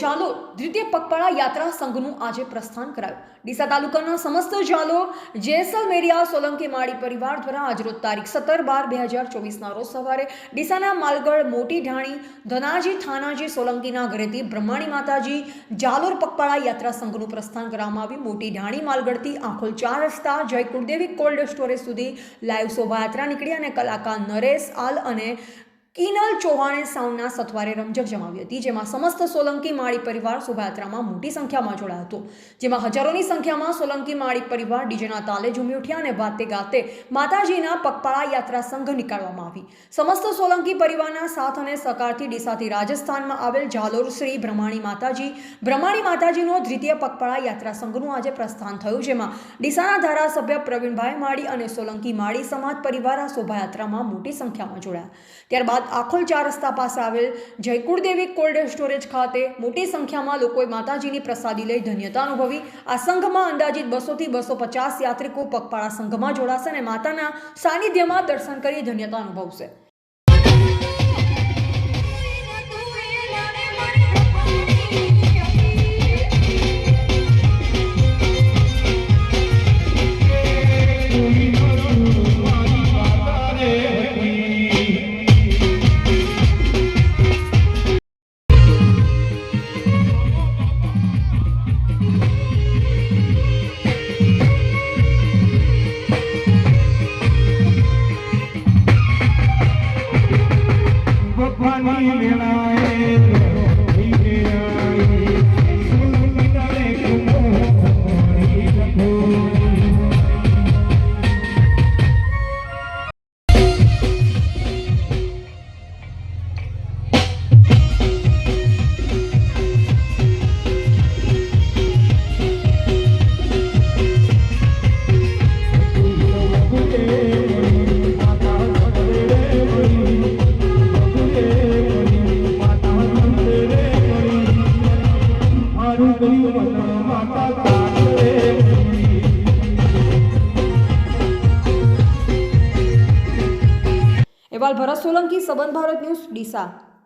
ચાલો દ્વિતીય પગપાળા યાત્રા સંઘનું આજે પ્રસ્થાન કરાયું. ડીસા તાલુકાના સમસ્ત જાલો જેસલમેરિયા સોલંકી, માળી પરિવાર દ્વારા આજરોજ તારીખ સત્તર બાર બે હજાર ચોવીસના રોજ સવારે ડીસાના માલગઢ, મોટી ઢાણી, ધનાજી, થાનાજી, સોલંકીના ઘરેથી બ્રહ્માણી માતાજી જાલોર પગપાળા યાત્રા સંઘનું પ્રસ્થાન કરવામાં આવ્યું. મોટી ઢાણી માલગઢથી આંખોલ ચાર રસ્તા જય કુળદેવી કોલ્ડ સ્ટોરેજ સુધી લાઈવ શોભાયાત્રા નીકળી અને કલાકાર નરેશ આલ અને કિનલ ચૌહાણે સાઉના સથવારે રમઝટ જમાવી હતી, જેમાં સમસ્ત સોલંકી માળી પરિવાર શોભાયાત્રામાં મોટી સંખ્યામાં જોડાયો હતો. જેમાં હજારોની સંખ્યામાં સોલંકી માળી પરિવાર ડીજેના તાલે ઝૂમી ઉઠ્યા અને વાતે ગાતે માતાજીના પગપાળા યાત્રા સંઘ નીકાળવામાં આવી. સમસ્ત સોલંકી પરિવારના સાથ અને સહકારથી ડીસાથી રાજસ્થાનમાં આવેલ જાલોર શ્રી બ્રહ્માણી માતાજી, બ્રહ્માણી માતાજીનો દ્વિતીય પગપાળા યાત્રા સંઘનું આજે પ્રસ્થાન થયું, જેમાં ડીસાના ધારાસભ્ય પ્રવીણભાઈ માળી અને સોલંકી માળી સમાજ પરિવાર આ શોભાયાત્રામાં મોટી સંખ્યામાં જોડાયા. ત્યારબાદ આખોલ ચાર રસ્તા પાસે આવેલ જયકુળદેવી કોલ્ડ સ્ટોરેજ ખાતે મોટી સંખ્યામાં લોકોએ માતાજીની પ્રસાદી લઈ ધન્યતા અનુભવી. આ સંઘમાં અંદાજિત બસોથી બસો પચાસ યાત્રિકો પગપાળા સંઘમાં જોડાશે અને માતાના સાનિધ્યમાં દર્શન કરી ધન્યતા અનુભવશે. ભગવાનની વેળાએ એવાલ ભરત સોલંકી સંબંધ ભારત ન્યૂઝ ડીસા.